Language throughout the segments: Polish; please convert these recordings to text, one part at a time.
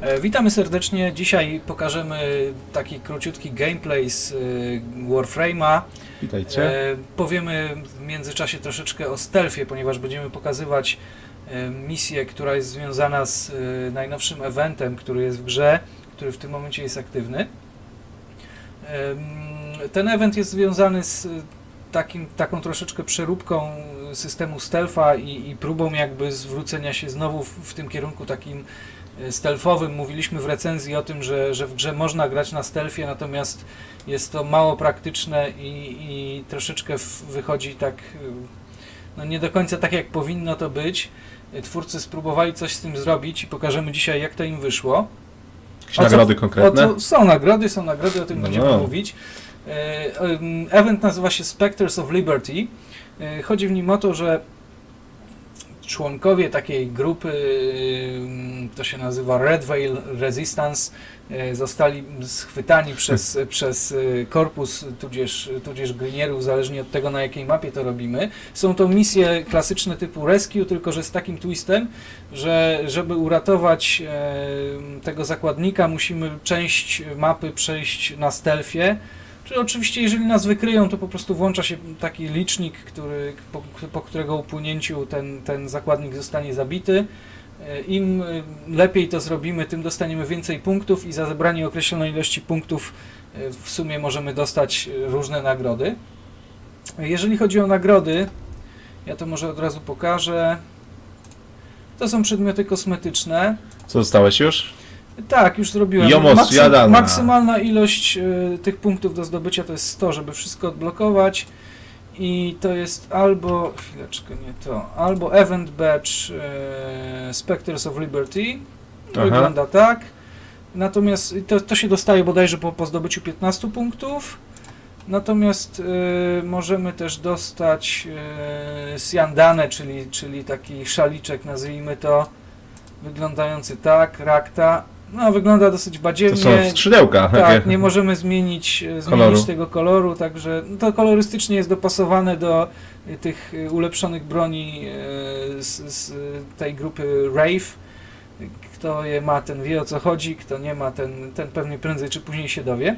E, Witamy serdecznie. Dzisiaj pokażemy taki króciutki gameplay z e, Warframe'a. Witajcie. E, Powiemy w międzyczasie troszeczkę o stealthie, ponieważ będziemy pokazywać misję, która jest związana z najnowszym eventem, który jest w grze, który w tym momencie jest aktywny. Ten event jest związany z takim, taką troszeczkę przeróbką systemu stealtha i, i próbą jakby zwrócenia się znowu w, w tym kierunku takim stealthowym. Mówiliśmy w recenzji o tym, że, że w grze można grać na stealthie, natomiast jest to mało praktyczne i, i troszeczkę wychodzi tak, y, no nie do końca tak jak powinno to być. Y, Twórcy spróbowali coś z tym zrobić i pokażemy dzisiaj jak to im wyszło. Jakieś nagrody konkretne? są nagrody, są nagrody, o tym No, będziemy no. mówić. E, Event nazywa się Spectres of Liberty. E, Chodzi w nim o to, że członkowie takiej grupy, em, to się nazywa Red Veil Resistance, e, zostali schwytani przez, przez e, korpus, tudzież, tudzież glinierów, zależnie od tego na jakiej mapie to robimy. Są to misje klasyczne typu rescue, tylko że z takim twistem, że żeby uratować e, tego zakładnika, musimy część mapy przejść na stealthie. Czy oczywiście, jeżeli nas wykryją, to po prostu włącza się taki licznik, który, po, po którego upłynięciu ten, ten zakładnik zostanie zabity. E, Im e, lepiej to zrobimy, tym dostaniemy więcej punktów i za zebranie określonej ilości punktów e, w sumie możemy dostać różne nagrody. Jeżeli chodzi o nagrody, ja to może od razu pokażę. To są przedmioty kosmetyczne. Co dostałeś już? Tak, już zrobiłem. Jomos, jadana. maksymalna ilość e, tych punktów do zdobycia to jest 100, żeby wszystko odblokować. I to jest albo, chwileczkę, nie to, albo Event Badge e, Spectres of Liberty. Aha. Wygląda tak. Natomiast to, to się dostaje bodajże po, po zdobyciu 15 punktów. Natomiast e, możemy też dostać e, Siandane, czyli, czyli taki szaliczek, nazwijmy to, wyglądający tak, rakta. No, wygląda dosyć To badziewnie. są skrzydełka. Tak, takie. nie możemy zmienić, e, Koloru. zmienić tego koloru, także no, to kolorystycznie jest dopasowane do e, tych e, ulepszonych broni z, z tej grupy Rave. Kto je ma, ten wie o co chodzi, kto nie ma, ten, ten pewnie prędzej czy później się dowie.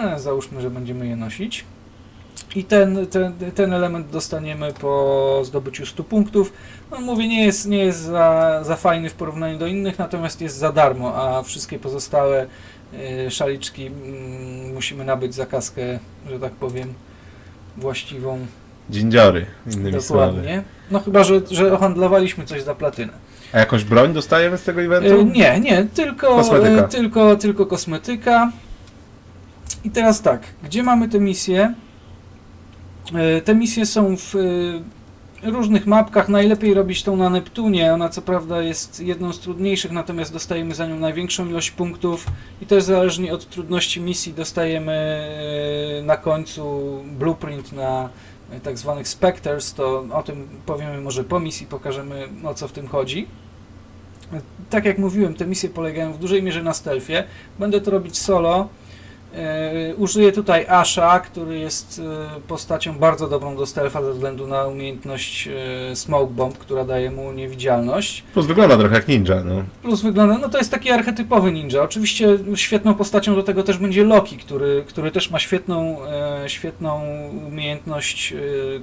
E, załóżmy, że będziemy je nosić. I ten, ten, ten element dostaniemy po zdobyciu 100 punktów. No mówię, nie jest, nie jest za, za fajny w porównaniu do innych, natomiast jest za darmo, a wszystkie pozostałe e, szaliczki mm, musimy nabyć za kaskę, że tak powiem, właściwą. Dziędziory, innymi słowy. Dokładnie. No chyba, że, że ohandlowaliśmy coś za platynę. A jakąś broń dostajemy z tego eventu? E, Nie, nie, tylko Kosmetyka. e, tylko, tylko kosmetyka. I teraz tak, gdzie mamy te misje? E, Te misje są w e, różnych mapkach. Najlepiej robić tą na Neptunie. Ona co prawda jest jedną z trudniejszych, natomiast dostajemy za nią największą ilość punktów i też zależnie od trudności misji dostajemy e, na końcu blueprint na tak zwanych Spectres, to o tym powiemy może po misji, pokażemy o co w tym chodzi. Tak jak mówiłem, te misje polegają w dużej mierze na stealthie. Będę to robić solo. E, użyję tutaj Asha, który jest e, postacią bardzo dobrą do stealtha ze względu na umiejętność e, Smoke Bomb, która daje mu niewidzialność. Plus wygląda trochę jak ninja, no. Plus wygląda, no to jest taki archetypowy ninja. Oczywiście świetną postacią do tego też będzie Loki, który, który też ma świetną, świetną umiejętność,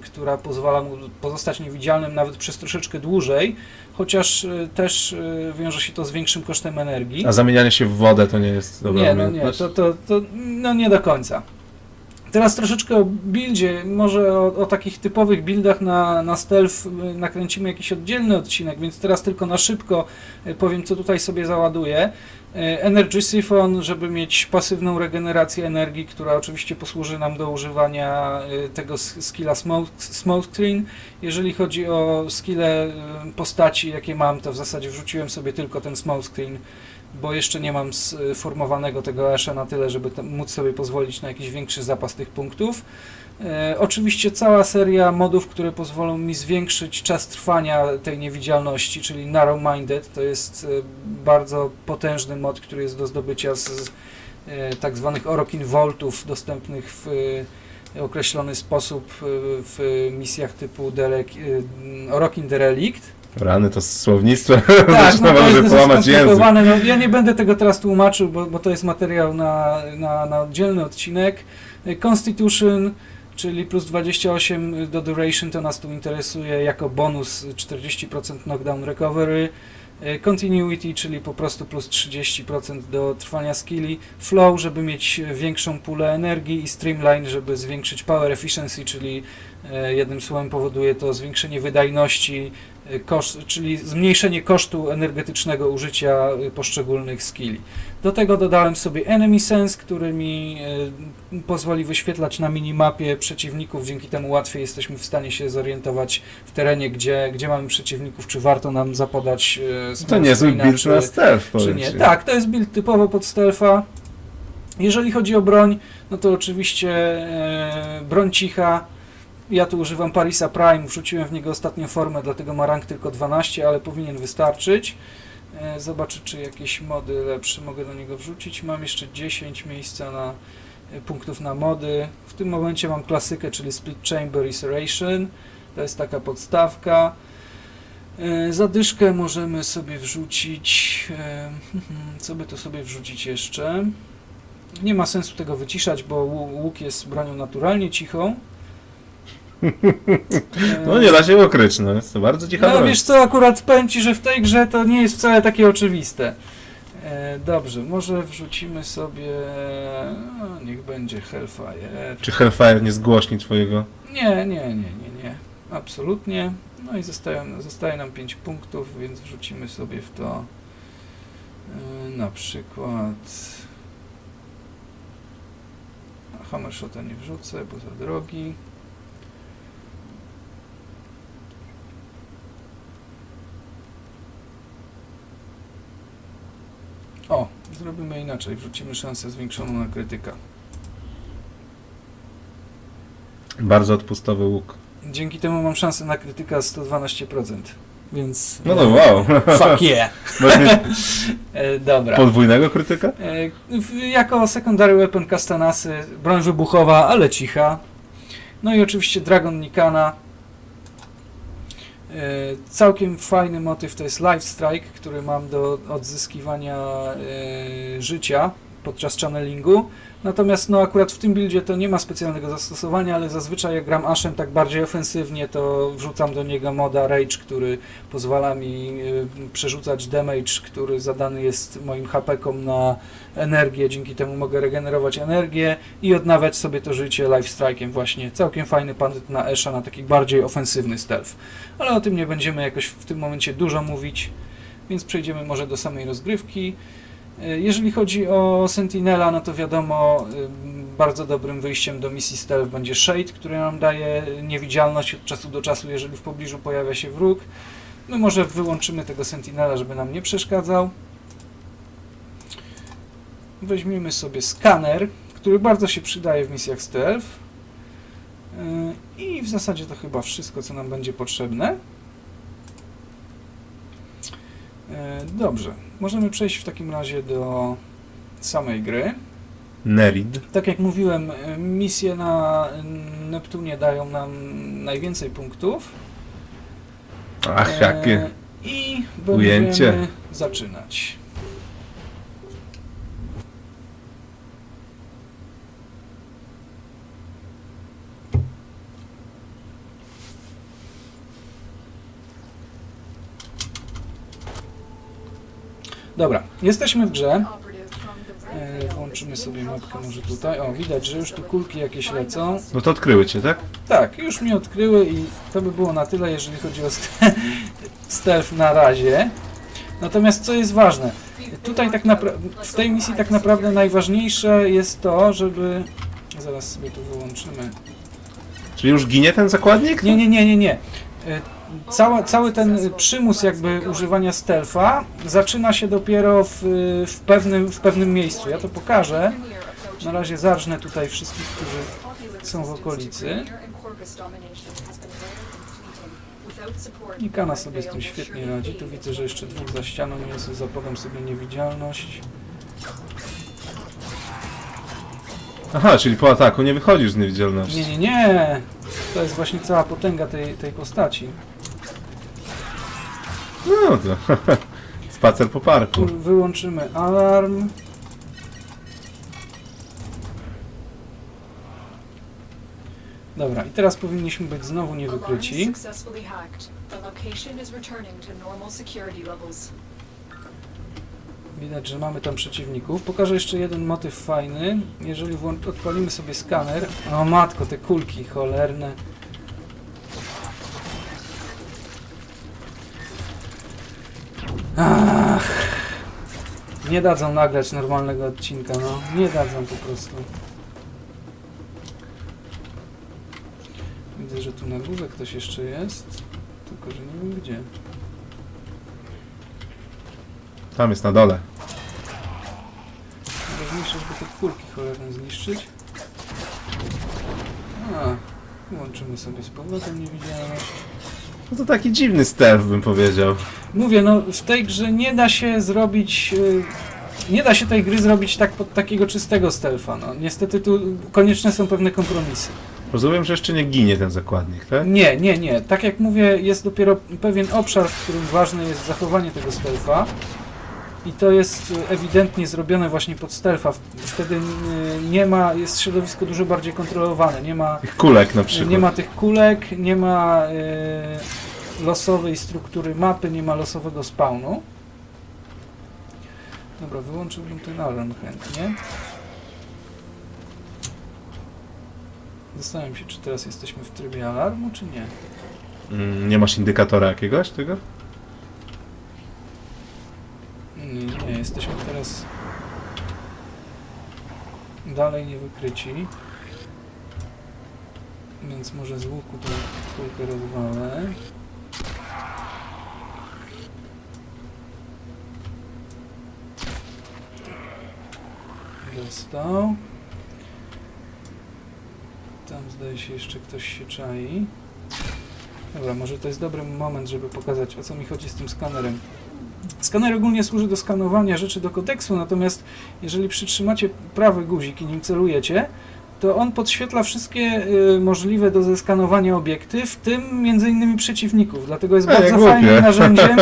która pozwala mu pozostać niewidzialnym nawet przez troszeczkę dłużej, chociaż e, też e, wiąże się to z większym kosztem energii. A zamienianie się w wodę to nie jest dobra Nie, no nie, to, to, to no nie do końca. Teraz troszeczkę o buildzie, może o, o takich typowych buildach na, na stealth y, nakręcimy jakiś oddzielny odcinek, więc teraz tylko na szybko y, powiem, co tutaj sobie załaduję. Y, Energy Siphon, żeby mieć pasywną regenerację energii, która oczywiście posłuży nam do używania tego skilla smoke, smoke screen. Jeżeli chodzi o skille postaci, jakie mam, to w zasadzie wrzuciłem sobie tylko ten smoke screen bo jeszcze nie mam sformowanego tego Asha na tyle, żeby móc sobie pozwolić na jakiś większy zapas tych punktów. E, oczywiście cała seria modów, które pozwolą mi zwiększyć czas trwania tej niewidzialności, czyli Narrow Minded, to jest e, bardzo potężny mod, który jest do zdobycia z, e, tak zwanych Orokin Voltów dostępnych w określony sposób w misjach typu Orokin Derelict. Rany to słownictwo Tak, no to jest połamać język. No, ja nie będę tego teraz tłumaczył, bo, bo to jest materiał na, na, na oddzielny odcinek. Constitution, czyli plus 28 do duration, to nas tu interesuje jako bonus 40% knockdown recovery. Continuity, czyli po prostu plus 30% do trwania skilli. Flow, żeby mieć większą pulę energii i Streamline, żeby zwiększyć power efficiency, czyli e, jednym słowem powoduje to zwiększenie wydajności, koszt, czyli zmniejszenie kosztu energetycznego użycia e, poszczególnych skilli. Do tego dodałem sobie Enemy Sense, który mi e, pozwoli wyświetlać na minimapie przeciwników, dzięki temu łatwiej jesteśmy w stanie się zorientować w terenie, gdzie, gdzie mamy przeciwników, czy warto nam zapodać e, To small niezły screena, build czy- na stealth, czy nie. Tak, to jest build typowo pod stealtha. Jeżeli chodzi o broń, no to oczywiście broń cicha. Ja tu używam Parisa Prime, wrzuciłem w niego ostatnią formę, dlatego ma rank tylko 12, ale powinien wystarczyć. E, zobaczę, czy jakieś mody lepsze mogę do niego wrzucić. Mam jeszcze 10 miejsca na e, punktów na mody. W tym momencie mam klasykę, czyli Split Chamber i Serration. To jest taka podstawka. E, Zadyszkę możemy sobie wrzucić. Co by tu sobie wrzucić jeszcze? Nie ma sensu tego wyciszać, bo łu- łuk jest bronią naturalnie cichą. E, No nie da się ukryć, no jest to bardzo cicha no broń. wiesz co, akurat powiem Ci, że w tej grze to nie jest wcale takie oczywiste. E, dobrze, może wrzucimy sobie... No, niech będzie Hellfire. Czy Hellfire nie zgłośni twojego? Nie, nie, nie, nie, nie. Absolutnie. No i zostaje, zostaje nam 5 punktów, więc wrzucimy sobie w to yy, na przykład a Hammershota nie wrzucę, bo za drogi. O, zrobimy inaczej. Wrzucimy szansę zwiększoną na krytyka. Bardzo odpustowy łuk. Dzięki temu mam szansę na krytyka 112%. Więc. No to wow. Fuck yeah! E, dobra. podwójnego krytyka? E, w- jako secondary weapon Kastanasy, broń wybuchowa, ale cicha. No i oczywiście Dragon Nikana. E, całkiem fajny motyw to jest Life Strike, który mam do odzyskiwania e, życia podczas channelingu. Natomiast no akurat w tym buildzie to nie ma specjalnego zastosowania, ale zazwyczaj jak gram Ashem tak bardziej ofensywnie, to wrzucam do niego moda Rage, który pozwala mi y, przerzucać damage, który zadany jest moim HP-kom na energię, dzięki temu mogę regenerować energię i odnawiać sobie to życie life strike'iem właśnie. Całkiem fajny patent na Esha, na taki bardziej ofensywny stealth. Ale o tym nie będziemy jakoś w tym momencie dużo mówić, więc przejdziemy może do samej rozgrywki. Y, Jeżeli chodzi o Sentinela, no to wiadomo, y, bardzo dobrym wyjściem do misji stealth będzie Shade, który nam daje niewidzialność od czasu do czasu, jeżeli w pobliżu pojawia się wróg. My może wyłączymy tego Sentinela, żeby nam nie przeszkadzał. Weźmiemy sobie skaner, który bardzo się przydaje w misjach stealth. Yy, I w zasadzie to chyba wszystko, co nam będzie potrzebne. Yy, Dobrze, możemy przejść w takim razie do samej gry. Nerid. Tak jak mówiłem, yy, misje na Neptunie dają nam najwięcej punktów. Ach, jakie. E, I będziemy ujęcie. zaczynać. Dobra, jesteśmy w grze. E, Włączymy sobie mapkę może tutaj. O, widać, że już tu kulki jakieś lecą. No to odkryły cię, tak? Tak, już mnie odkryły i to by było na tyle, jeżeli chodzi o st- stealth na razie. Natomiast co jest ważne, tutaj tak naprawdę, w tej misji tak naprawdę najważniejsze jest to, żeby... Zaraz sobie tu wyłączymy. Czyli już ginie ten zakładnik? Nie, nie, nie, nie, nie. Cała, cały ten przymus jakby używania stealtha zaczyna się dopiero w, w, pewnym, w pewnym miejscu. Ja to pokażę. Na razie zarżnę tutaj wszystkich, którzy są w okolicy. Nikana sobie z tym świetnie radzi. Tu widzę, że jeszcze dwóch za ścianą jest. Zapodam sobie niewidzialność. Aha, czyli po ataku nie wychodzisz z niewidzialności. Nie, nie, nie! To jest właśnie cała potęga tej, tej postaci. No to... Spacer po parku. Wyłączymy alarm. Dobra, i teraz powinniśmy być znowu niewykryci. Widać, że mamy tam przeciwników. Pokażę jeszcze jeden motyw fajny. Jeżeli odpalimy sobie skaner. O matko, te kulki cholerne. Ach, nie dadzą nagrać normalnego odcinka, no. Nie dadzą po prostu. Widzę, że tu na górze ktoś jeszcze jest. Tylko, że nie wiem gdzie. Tam jest na dole. Najważniejsze, żeby te kulki cholerne zniszczyć. A, włączymy sobie z powrotem niewidzialność. No to taki dziwny stealth bym powiedział. Mówię, no w tej grze nie da się zrobić... y, Nie da się tej gry zrobić tak pod takiego czystego stealtha, no. Niestety tu konieczne są pewne kompromisy. Rozumiem, że jeszcze nie ginie ten zakładnik, tak? Nie, nie, nie. Tak jak mówię, jest dopiero pewien obszar, w którym ważne jest zachowanie tego stealtha. I to jest y, ewidentnie zrobione właśnie pod stealtha. Wtedy y, nie ma, jest środowisko dużo bardziej kontrolowane. Nie ma, Tych kulek na przykład. nie ma tych kulek, nie ma y, losowej struktury mapy, nie ma losowego spawnu. Dobra, wyłączyłbym ten alarm chętnie. Zastanawiam się, czy teraz jesteśmy w trybie alarmu, czy nie. Mm, nie masz indykatora jakiegoś tego? Nie, nie, jesteśmy teraz dalej niewykryci. Więc może z łuku tą kulkę rozwalę. Dostał. Tam zdaje się jeszcze ktoś się czai. Dobra, może to jest dobry moment, żeby pokazać o co mi chodzi z tym skanerem. Skaner ogólnie służy do skanowania rzeczy do kodeksu, natomiast jeżeli przytrzymacie prawy guzik i nim celujecie, to on podświetla wszystkie y, możliwe do zeskanowania obiekty, w tym między innymi przeciwników. Dlatego jest jak bardzo głupie. fajnym narzędziem,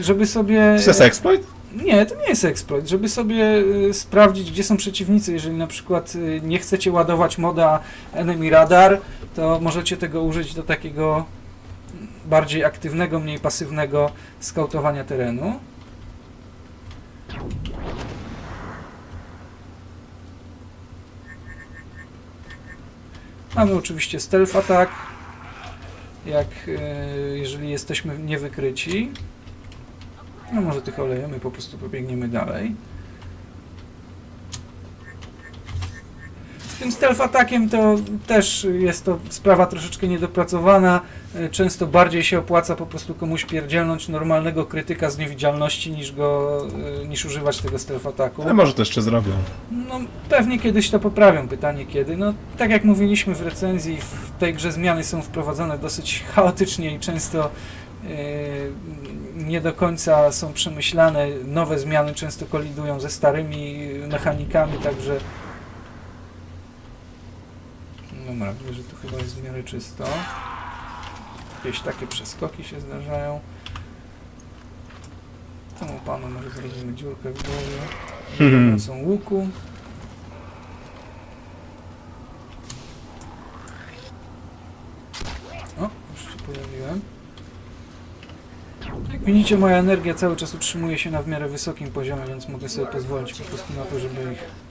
żeby sobie... Czy to jest exploit? Nie, to nie jest exploit. Żeby sobie y, sprawdzić, gdzie są przeciwnicy, jeżeli na przykład y, nie chcecie ładować moda Enemy Radar, to możecie tego użyć do takiego bardziej aktywnego, mniej pasywnego skautowania terenu. Mamy oczywiście stealth attack, jak y, jeżeli jesteśmy niewykryci. No może tych olejemy, po prostu pobiegniemy dalej. Tym stealth atakiem to też jest to sprawa troszeczkę niedopracowana. E, Często bardziej się opłaca po prostu komuś pierdzielnąć normalnego krytyka z niewidzialności niż go, e, niż używać tego stealth ataku. Ale może to jeszcze zrobią. No, pewnie kiedyś to poprawią, pytanie kiedy. No, tak jak mówiliśmy w recenzji, w tej grze zmiany są wprowadzane dosyć chaotycznie i często yy, nie do końca są przemyślane. Nowe zmiany często kolidują ze starymi mechanikami, także... Dobra, widzę, że tu chyba jest w miarę czysto. Jakieś takie przeskoki się zdarzają. Temu panu może zrobimy dziurkę w głowie Hmm. pomocą łuku. O, już się pojawiłem. Jak widzicie, moja energia cały czas utrzymuje się na w miarę wysokim poziomie, więc mogę sobie pozwolić po prostu na to, żeby ich.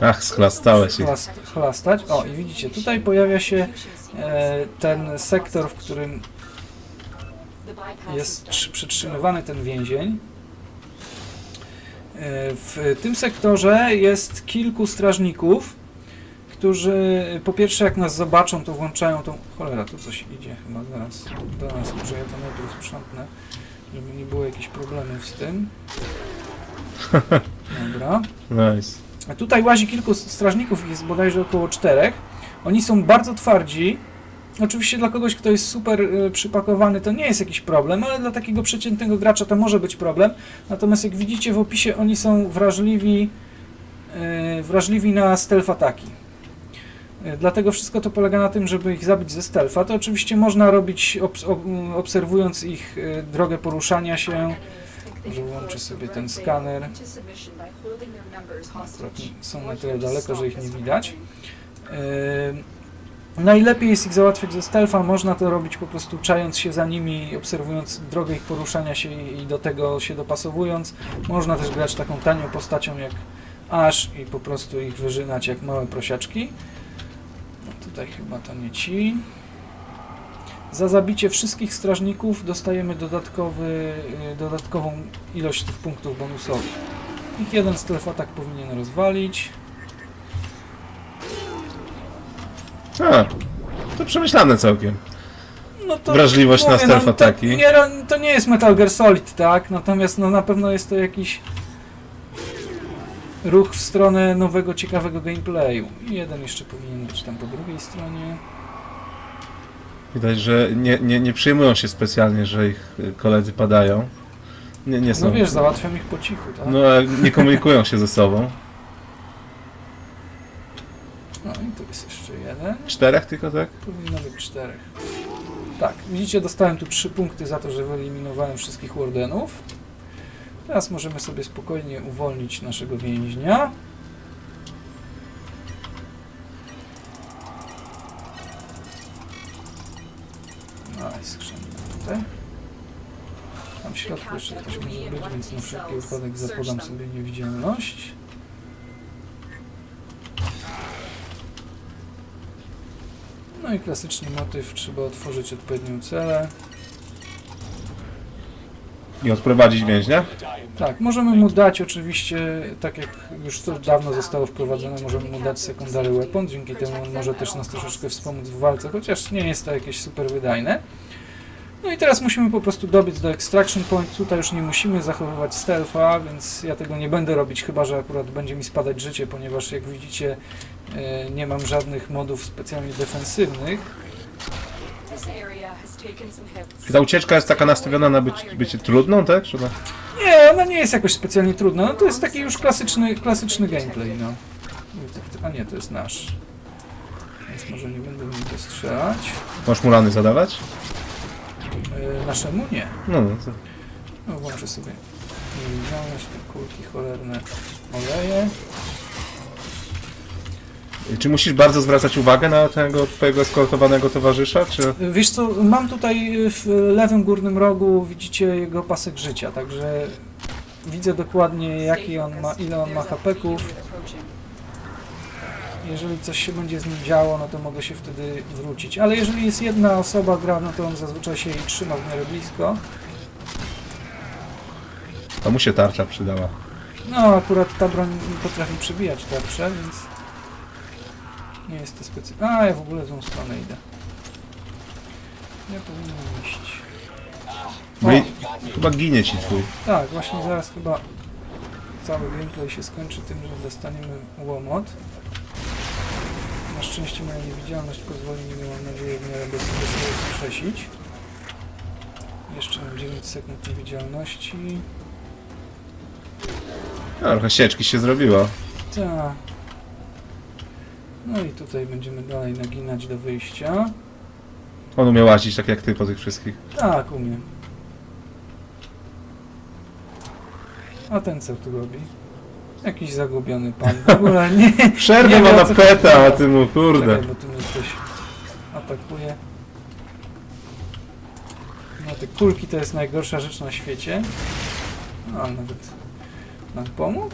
Ach, schlastałeś ich. chlast, chlastać. O, i widzicie, tutaj pojawia się e, ten sektor, w którym jest przytrzymywany ten więzień. E, W tym sektorze jest kilku strażników, którzy po pierwsze jak nas zobaczą, to włączają tą... Cholera, tu coś idzie chyba zaraz do nas, może ja to najpierw sprzątnę, żeby nie było jakichś problemów z tym. Dobra. Nice. Tutaj łazi kilku strażników, jest bodajże około czterech. Oni są bardzo twardzi. Oczywiście dla kogoś, kto jest super y, przypakowany, to nie jest jakiś problem, ale dla takiego przeciętnego gracza to może być problem. Natomiast jak widzicie w opisie, oni są wrażliwi, y, wrażliwi na stealth ataki. E, Dlatego wszystko to polega na tym, żeby ich zabić ze stealtha. To oczywiście można robić obs ob obserwując ich e, drogę poruszania się. Włączę sobie ten skaner. Akurat są na tyle daleko, że ich nie widać. Najlepiej jest ich załatwiać ze stealtha, można to robić po prostu czając się za nimi, obserwując drogę ich poruszania się i do tego się dopasowując. Można też grać taką tanią postacią jak Ash i po prostu ich wyżynać jak małe prosiaczki. No tutaj chyba to nie ci. Za zabicie wszystkich strażników dostajemy dodatkowy, y, dodatkową ilość tych punktów bonusowych. Ich jeden stealth atak powinien rozwalić. A, to przemyślane całkiem. No to Wrażliwość na mówię, stealth no, to, ataki. nie, to nie jest Metal Gear Solid, tak? Natomiast no, na pewno jest to jakiś ruch w stronę nowego, ciekawego gameplayu. I jeden jeszcze powinien być tam po drugiej stronie. Widać, że nie, nie, nie przyjmują się specjalnie, że ich y, koledzy padają. Nie, nie są. No wiesz, załatwiam ich po cichu, tak? No, a nie komunikują się ze sobą. No i tu jest jeszcze jeden. Czterech tylko, tak? Powinno być czterech. Tak, widzicie, dostałem tu trzy punkty za to, że wyeliminowałem wszystkich wardenów. Teraz możemy sobie spokojnie uwolnić naszego więźnia. Więc na wszelki wypadek zapodam sobie niewidzialność. No i klasyczny motyw, trzeba otworzyć odpowiednią celę. I odprowadzić więźnia? Tak, możemy mu dać oczywiście, tak jak już to dawno zostało wprowadzone, możemy mu dać secondary weapon, dzięki temu on może też nas troszeczkę wspomóc w walce, chociaż nie jest to jakieś super wydajne. No i teraz musimy po prostu dobiec do extraction point, tutaj już nie musimy zachowywać stealtha, więc ja tego nie będę robić, chyba że akurat będzie mi spadać życie, ponieważ jak widzicie e, nie mam żadnych modów specjalnie defensywnych. Ta ucieczka jest taka nastawiona na być, bycie trudną, tak? Czy na... Nie, ona nie jest jakoś specjalnie trudna. No to jest taki już klasyczny, klasyczny gameplay, no. A nie, to jest nasz. Więc może nie będę w niego strzelać. Możesz mu rany zadawać? Yy, naszemu nie. No, no to... No włączę sobie niewidzialność, te kulki cholerne oleje. Czy musisz bardzo zwracać uwagę na tego twojego eskortowanego towarzysza, czy... Wiesz co, mam tutaj w lewym górnym rogu, widzicie jego pasek życia, także widzę dokładnie jaki on ma, ile on ma hapeków. Jeżeli coś się będzie z nim działo, no to mogę się wtedy wrócić. Ale jeżeli jest jedna osoba gra, no to on zazwyczaj się jej trzyma w miarę blisko. To mu się tarcza przydała. No akurat ta broń potrafi przebijać tarcze, więc nie jest to specjalnie. A, ja w ogóle w złą stronę idę. Ja powinienem iść. O, Wy... Chyba ginie ci twój. tak, właśnie zaraz chyba cały gameplay się skończy tym, że dostaniemy łomot. Na szczęście moja niewidzialność pozwoli mi, mam nadzieję, w miarę bez skrzesić. Jeszcze mam 9 sekund niewidzialności. No, trochę sieczki się zrobiło. Tak. No i tutaj będziemy dalej naginać do wyjścia. On umie łazić tak jak ty po tych wszystkich. Tak, umiem. A ten co tu robi? Jakiś zagubiony pan. W ogóle nie. Przerwę Nie ma na peta, a ty mu kurde. Czekaj, bo tu mnie ktoś atakuje. No te kulki to jest najgorsza rzecz na świecie. No, ale nawet nam pomógł.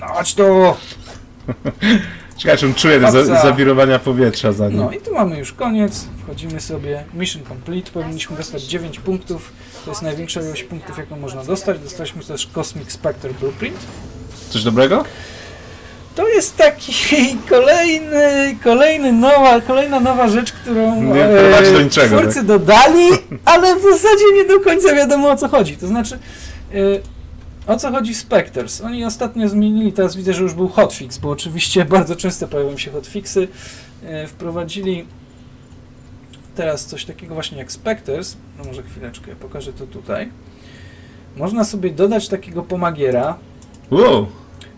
No chodź tu! Czekaj, czuje te za, zawirowania powietrza za nim. No i tu mamy już koniec. Wchodzimy sobie. Mission complete. Powinniśmy dostać 9 punktów. To jest największa ilość punktów, jaką można dostać. Dostaliśmy też Cosmic Spectre Blueprint. Coś dobrego? To jest taki kolejny, kolejny nowa, kolejna nowa rzecz, którą Nie prowadzi do niczego, tak? twórcy dodali, ale w zasadzie nie do końca wiadomo o co chodzi. To znaczy, y, o co chodzi Spectres? Oni ostatnio zmienili, teraz widzę, że już był hotfix, bo oczywiście bardzo często pojawiają się hotfixy. Y, wprowadzili teraz coś takiego właśnie jak Spectres. No może chwileczkę, pokażę to tutaj. Można sobie dodać takiego pomagiera, Wow.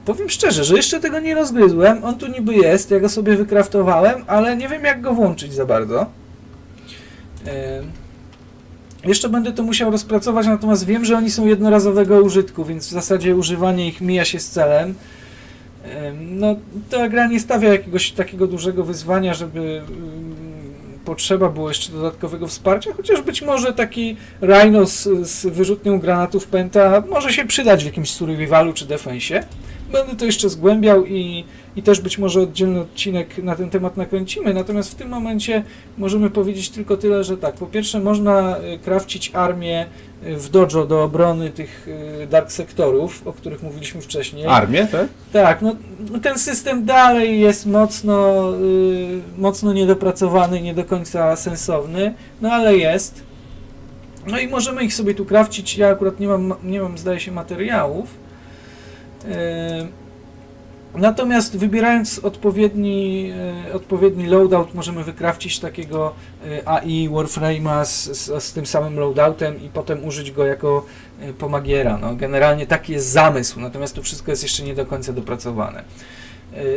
Powiem szczerze, że jeszcze tego nie rozgryzłem. On tu niby jest, ja go sobie wykraftowałem, ale nie wiem jak go włączyć za bardzo. Em, Jeszcze będę to musiał rozpracować, natomiast wiem, że oni są jednorazowego użytku, więc w zasadzie używanie ich mija się z celem. Em, No, ta gra nie stawia jakiegoś takiego dużego wyzwania, żeby mm, potrzeba było jeszcze dodatkowego wsparcia, chociaż być może taki Rhino z, z wyrzutnią granatów Penta może się przydać w jakimś survivalu czy defensie. Będę to jeszcze zgłębiał i, i też być może oddzielny odcinek na ten temat nakręcimy. Natomiast w tym momencie możemy powiedzieć tylko tyle, że tak, po pierwsze można y, krawcić armię y, w dojo do obrony tych y, dark sektorów, o których mówiliśmy wcześniej. Armię, tak? Tak, no ten system dalej jest mocno, mocno niedopracowany, nie do końca sensowny, no ale jest. No i możemy ich sobie tu krawcić. Ja akurat nie mam, nie mam zdaje się, materiałów. Y, Natomiast wybierając odpowiedni, y, odpowiedni loadout możemy wykrawcić takiego y, AI Warframe'a z, z, z tym samym loadoutem i potem użyć go jako pomagiera. No, generalnie taki jest zamysł, natomiast to wszystko jest jeszcze nie do końca dopracowane.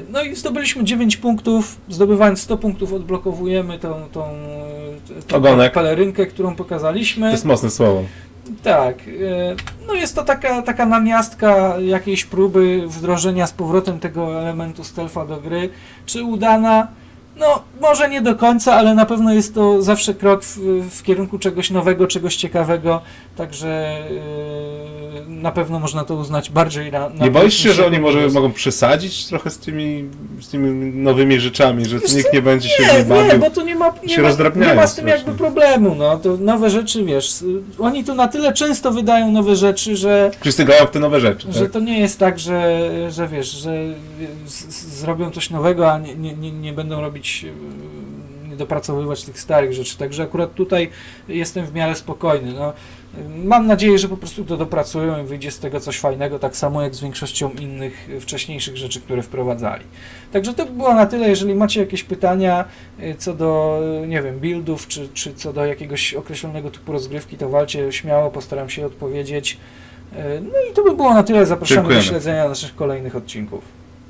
No i zdobyliśmy 9 punktów. Zdobywając 100 punktów odblokowujemy tą, tą, tą pelerynkę, którą pokazaliśmy. To jest mocne słowo. Tak. e, No jest to taka, taka namiastka jakiejś próby wdrożenia z powrotem tego elementu stealtha do gry. Czy udana? No, może nie do końca, ale na pewno jest to zawsze krok w, w kierunku czegoś nowego, czegoś ciekawego, także e, na pewno można to uznać bardziej na. na Nie boisz się, że oni może mogą przesadzić trochę z tymi, z tymi nowymi rzeczami, że Wiesz nikt nie będzie się Nie, nie bawił? nie, bo tu nie ma, nie ma, nie ma z tym jakby problemu, no, to nowe rzeczy, wiesz, oni tu na tyle często wydają nowe rzeczy, że Wszyscy grają w te nowe rzeczy, Że tak? to nie jest tak, że, że wiesz, że z, z, zrobią coś nowego, a nie, nie, nie będą robić, yy, nie dopracowywać tych starych rzeczy. Także akurat tutaj jestem w miarę spokojny. No, mam nadzieję, że po prostu to dopracują i wyjdzie z tego coś fajnego, tak samo jak z większością innych yy, wcześniejszych rzeczy, które wprowadzali. Także to by było na tyle. Jeżeli macie jakieś pytania yy, co do, nie wiem, buildów, czy, czy co do jakiegoś określonego typu rozgrywki, to walcie śmiało, postaram się odpowiedzieć. No i to by było na tyle. Zapraszamy Dziękujemy. do śledzenia naszych kolejnych odcinków.